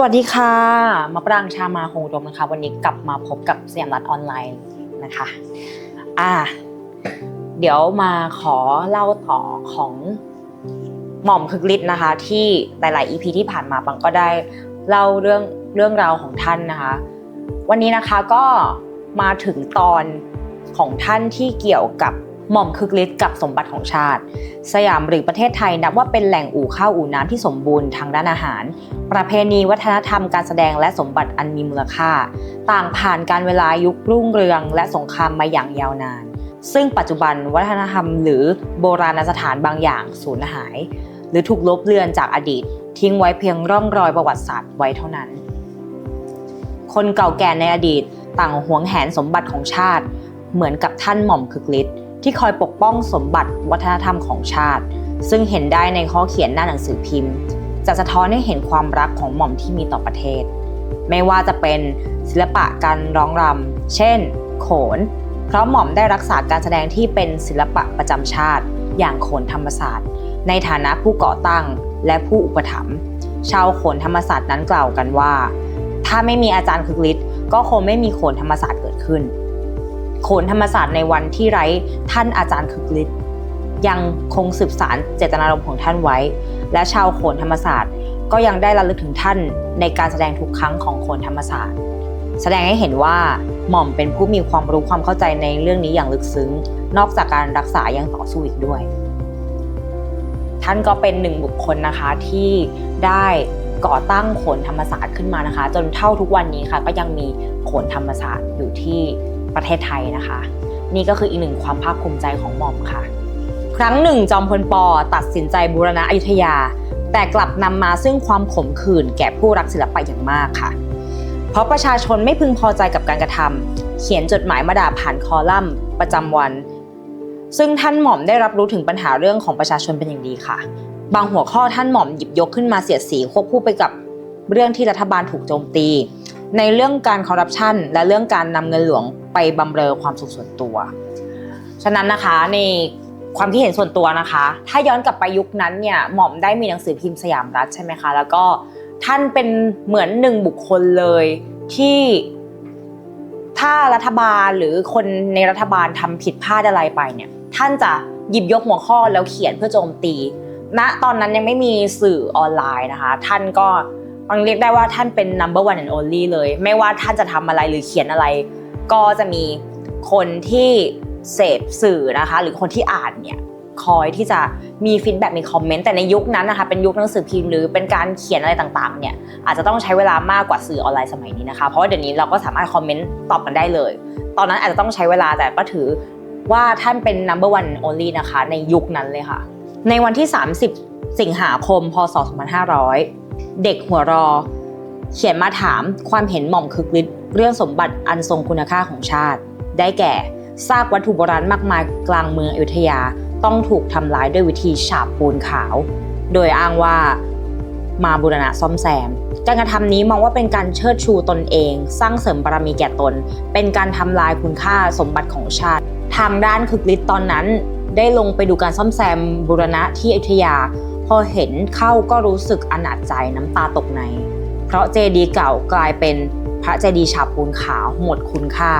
สวัสดีค่ะ มาปรางชามาหงดมนะคะ วันนี้กลับมาพบกับสยามรัฐออนไลน์นะคะ อ่า เดี๋ยวมาขอเล่าต่อของหม่อมคึกฤทธิ์นะคะ ที่หลาย ๆ EP ที่ผ่านมาปังก็ได้เล่าเรื่องเรื่องราวของท่านนะคะ วันนี้นะคะก็มาถึงตอนของท่านที่เกี่ยวกับ หม่อมคึกฤทธิ์กับสมบัติของชาติ สยามหรือประเทศไทยนับว่าเป็นแหล่งอู่ข้าวอู่น้ำที่สมบูรณ์ทางด้านอาหาร ประเพณีวัฒนธรรมการแสดงและสมบัติอันมีมูลค่า ต่างผ่านการเวลายุครุ่งเรือง และสงครามมาอย่างยาวนาน ซึ่งปัจจุบันวัฒนธรรมหรือโบราณสถานบางอย่างสูญหาย หรือถูกลบเลือนจากอดีต ทิ้งไว้เพียงร่องรอยประวัติศาสตร์ไว้เท่านั้น คนเก่าแก่ในอดีตต่างหวงแหนสมบัติของชาติ เหมือนกับท่านหม่อมคึกฤทธิ์ ที่คอยปกป้องสมบัติวัฒนธรรมของชาติ ซึ่งเห็นได้ในข้อเขียนหน้าหนังสือพิมพ์ จะสะท้อนให้เห็นความรักของหม่อมที่มีต่อประเทศ ไม่ว่าจะเป็นศิลปะการร้องรำเช่น โขน เพราะหม่อมได้รักษาการแสดงที่เป็นศิลปะประจำชาติ อย่างโขนธรรมศาสตร์ ในฐานะผู้ก่อตั้งและผู้อุปถัมภ์ชาวโขนธรรมศาสตร์นั้นกล่าวกันว่า ถ้าไม่มีอาจารย์คึกฤทธิ์ก็คงไม่มีโขนธรรมศาสตร์เกิดขึ้น โขนธรรมศาสตร์ในวันที่ไร้ท่านอาจารย์คึกฤทธิ์ยังคงสืบสารเจตนารมณ์ของท่านไว้ และชาวโขนธรรมศาสตร์ ก็ยังได้ระลึกถึงท่านในการแสดงทุกครั้งของโขนธรรมศาสตร์ แสดงให้เห็นว่าหม่อมเป็นผู้มีความรู้ความเข้าใจในเรื่องนี้อย่างลึกซึ้ง นอกจากการรักษายังต่อสู้อีกด้วย ท่านก็เป็นหนึ่งบุคคลนะคะที่ได้ก่อตั้งโขนธรรมศาสตร์ขึ้นมานะคะ จนเท่าทุกวันนี้ค่ะ ก็ยังมีโขนธรรมศาสตร์อยู่ที่ ประเทศไทยนะคะ นี่ก็คืออีกหนึ่งความภาคภูมิใจของหม่อมค่ะ ครั้งหนึ่งจอมพลปอตัดสินใจบูรณะอยุธยา แต่กลับนำมาซึ่งความขมขื่นแก่ผู้รักศิลปะอย่างมากค่ะ เพราะประชาชนไม่พึงพอใจกับการกระทำเขียนจดหมายมาด่าผ่านคอลัมน์ ประจำวัน ซึ่งท่านหม่อมได้รับรู้ถึงปัญหาเรื่องของประชาชนเป็นอย่างดีค่ะ บางหัวข้อท่านหม่อมหยิบยกขึ้นมาเสียดสีควบคู่ไปกับเรื่องที่รัฐบาลถูกโจมตี ในเรื่องการคอร์รัปชันและเรื่องการนำเงินหลวงไปบำเรอความสุขส่วนตัว ฉะนั้นนะคะในความคิดเห็นส่วนตัวนะคะ ถ้าย้อนกลับไปยุคนั้นเนี่ยหม่อมได้มีหนังสือพิมพ์สยามรัฐใช่ไหมคะแล้วก็ท่านเป็นเหมือนหนึ่งบุคคลเลยที่ถ้ารัฐบาลหรือคนในรัฐบาลทำผิดพลาดอะไรไปเนี่ยท่านจะหยิบยกหัวข้อแล้วเขียนเพื่อโจมตีณตอนนั้นยังไม่มีสื่อออนไลน์นะคะ ท่านก็ มันเรียกได้ว่าท่านเป็น number one and only เลย ไม่ว่าท่านจะทำอะไรหรือเขียนอะไร ก็จะมีคนที่เสพสื่อนะคะ หรือคนที่อ่านเนี่ยคอยที่จะมีฟีดแบ็กมีคอมเมนต์แต่ในยุคนั้นนะคะเป็นยุคหนังสือพิมพ์หรือเป็นการเขียนอะไรต่างๆเนี่ยอาจจะต้องใช้เวลามากกว่าสื่อออนไลน์สมัยนี้นะคะ เพราะว่าเดี๋ยวนี้เราก็สามารถคอมเมนต์ตอบกันได้เลย ตอนนั้นอาจจะต้องใช้เวลาแต่ก็ถือว่าท่านเป็น number one only นะคะ ในยุคนั้นเลยค่ะ ในวันที่ 30 สิงหาคม พศ 2500 เด็กหัวรอ เขียนมาถามความเห็นหม่อมคึกฤทธิ์เรื่องสมบัติอันทรงคุณค่าของชาติ ได้แก่ซากวัตถุโบราณมากมายกลางเมืองอยุธยาต้องถูกทำลายด้วยวิธีฉาบปูนขาว โดยอ้างว่ามาบูรณะซ่อมแซม การกระทำนี้มองว่าเป็นการเชิดชูตนเอง สร้างเสริมบารมีแก่ตน เป็นการทำลายคุณค่าสมบัติของชาติ ทางด้านคึกฤทธิ์ตอนนั้น ได้ลงไปดูการซ่อมแซมบูรณะที่อยุธยา พอเห็นเข้าก็รู้สึกอนาจใจน้ำตาตกใน เพราะเจดีย์เก่ากลายเป็นพระเจดีย์ฉาบปูนขาวหมดคุณค่า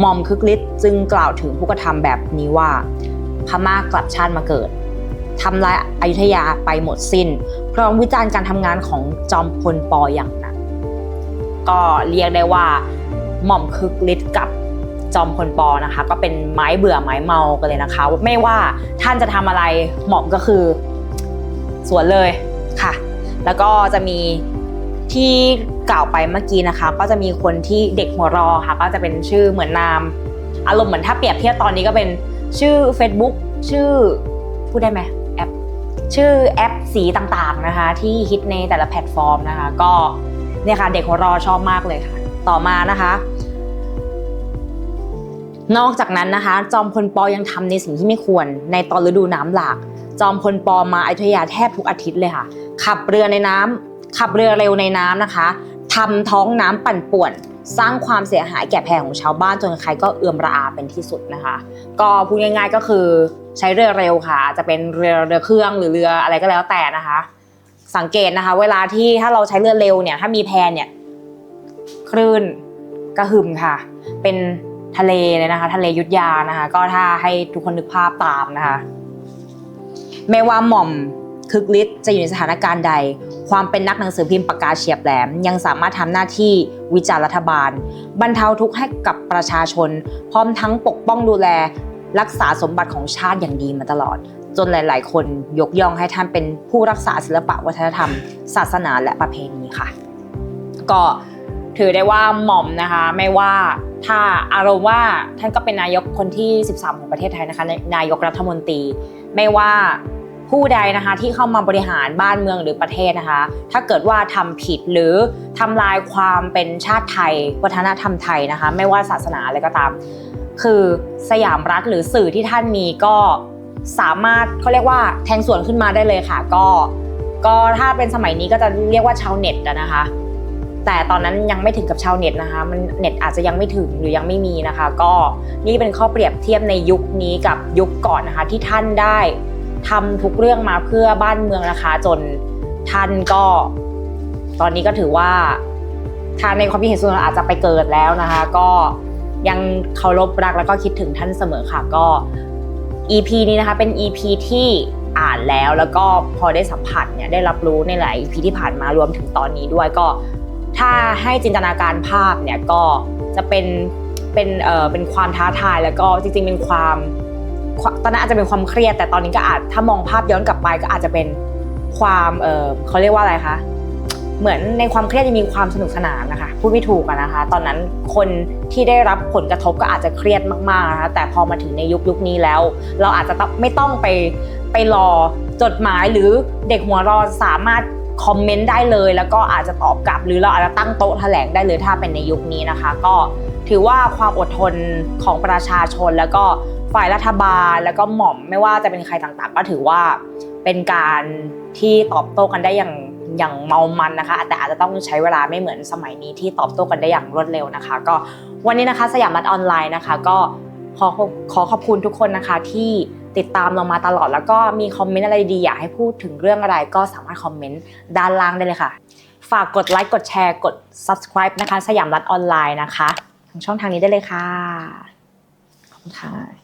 หม่อมคึกฤทธิ์จึงกล่าวถึงผู้กระทำแบบนี้ว่า พม่ากลับชาติมาเกิดทำลายอยุธยาไปหมดสิ้น พร้อมวิจารณ์การทำงานของจอมพลปออย่างหนักก็เรียกได้ว่าหม่อมคึกฤทธิ์กับจอมพลปอนะคะ ก็เป็นไม้เบื่อไม้เมากันเลยนะคะ ไม่ว่าท่านจะทำอะไรหม่อมก็คือ สวนเลยค่ะ แล้วก็จะมีที่กล่าวไปเมื่อกี้นะคะ ก็จะมีคนที่เด็กหัวรอค่ะ ก็จะเป็นชื่อเหมือนนาม อารมณ์เหมือนถ้าเปรียบเทียบตอนนี้ก็เป็นชื่อ Facebook ชื่อพูดได้ไหมแอปชื่อแอปสีต่างๆนะคะ ที่ฮิตในแต่ละแพลตฟอร์มนะคะ ก็เนี่ยค่ะเด็กหัวรอชอบมากเลยค่ะ ต่อมานะคะนอกจากนั้นนะคะ จอมพลปอยังทำในสิ่งที่ไม่ควรในตอนฤดูน้ำหลาก จอมพลปอมาอยุธยาแทบทุกอาทิตย์เลยค่ะ ขับเรือในน้ำขับเรือเร็วในน้ำนะคะทำท้องน้ำปั่นป่วน สร้างความเสียหายแก่แพของชาวบ้านจนใครก็เอื่อมระอาเป็นที่สุดนะคะ ก็พูดง่าย ๆก็คือใช้เรือเร็วค่ะอาจจะเป็นเรือเรือเครื่องหรือเรืออะไรก็แล้วแต่นะคะ สังเกตนะคะ เวลาที่ถ้าเราใช้เรือเร็วเนี่ยถ้ามีแพเนี่ยคลื่นกระหึ่มค่ะ เป็นทะเลเลยนะคะ ทะเลยุทธยานะคะ ก็ถ้าให้ทุกคนนึกภาพตามนะคะ ไม่ว่าหม่อมคึกฤทธิ์จะอยู่ในสถานการณ์ใด ความเป็นนักหนังสือพิมพ์ปากกาเฉียบแหลม ยังสามารถทำหน้าที่วิจารณ์รัฐบาล บรรเทาทุกข์ให้กับประชาชน พร้อมทั้งปกป้องดูแล รักษาสมบัติของชาติอย่างดีมาตลอด จนหลาย ๆ คนยกย่องให้ท่านเป็นผู้รักษาศิลปะวัฒนธรรม ศาสนาและประเพณีค่ะ ก็ ถือได้ว่าหม่อมนะคะ ไม่ว่าถ้าอารมณ์ว่าท่านก็เป็นนายกคนที่ 13 ของประเทศไทยนะคะนายกรัฐมนตรี ไม่ว่าผู้ใดนะคะที่เข้ามาบริหารบ้านเมืองหรือประเทศนะคะ ถ้าเกิดว่าทำผิดหรือทำลายความเป็นชาติไทย วัฒนธรรมไทยนะคะ ไม่ว่าศาสนาอะไรก็ตาม คือสยามรัฐหรือสื่อที่ท่านมีก็สามารถเขาเรียกว่าแทงสวนขึ้นมาได้เลยค่ะ ก็ ก็ถ้าเป็นสมัยนี้ก็จะเรียกว่าชาวเน็ตนะคะ แต่ตอนนั้นยังไม่ถึงกับชาวเน็ตนะคะ มันเน็ตอาจจะยังไม่ถึงหรือยังไม่มีนะคะ ก็นี่เป็นข้อเปรียบเทียบในยุคนี้กับยุคก่อนนะคะ ที่ท่านได้ทำทุกเรื่องมาเพื่อบ้านเมืองนะคะ จนท่านก็ ตอนนี้ก็ถือว่าถ้าในความคิดเห็นส่วนตัวอาจจะไปเกิดแล้วนะคะ ก็ยังเคารพรักแล้วก็คิดถึงท่านเสมอค่ะก็ EP นี้นะคะเป็น EP ที่อ่านแล้วแล้วก็พอได้สัมผัสเนี่ยได้รับรู้ในหลาย EP ที่ผ่านมารวมถึงตอนนี้ด้วยก็ ถ้าให้จินตนาการภาพเนี่ยก็จะเป็นเป็นเอ่อเป็นความท้าทายแล้วก็จริงๆเป็นความตอนนั้นอาจจะเป็นความเครียด แต่ตอนนี้ก็อาจถ้ามองภาพย้อนกลับไปก็อาจจะเป็นความเออเขาเรียกว่าอะไรคะเหมือนในความเครียดจะมีความสนุกสนานนะคะพูดไม่ถูกอะนะคะ ตอนนั้นคนที่ได้รับผลกระทบก็อาจจะเครียดมากๆนะคะแต่พอมาถึงในยุคยุคนี้แล้ว เราอาจจะต้องไม่ต้องไปไปรอจดหมายหรือเด็กหัวรอสามารถ คอมเมนต์ได้เลย แล้วก็อาจจะตอบกลับ หรือเราอาจจะตั้งโต๊ะแถลงได้เลยถ้าเป็นในยุคนี้นะคะ ก็ถือว่าความอดทนของประชาชนแล้วก็ฝ่ายรัฐบาลแล้วก็หม่อมไม่ว่าจะเป็นใครต่างๆ ก็ถือว่าเป็นการที่ตอบโต้กันได้อย่างอย่างเมามันนะคะ แต่อาจจะต้องใช้เวลาไม่เหมือนสมัยนี้ที่ตอบโต้กันได้อย่างรวดเร็วนะคะ ก็วันนี้นะคะสยามรัฐออนไลน์นะคะ ก็ขอขอขอบคุณทุกคนนะคะที่ ติดตามเรามาตลอด แล้วก็มีคอมเมนต์อะไรดีอยากให้พูดถึงเรื่องอะไรก็สามารถคอมเมนต์ด้านล่างได้เลยค่ะ ฝากกดไลค์กดแชร์กด subscribe นะคะ สยามรัฐออนไลน์นะคะทางช่องทางนี้ได้เลยค่ะขอบคุณค่ะ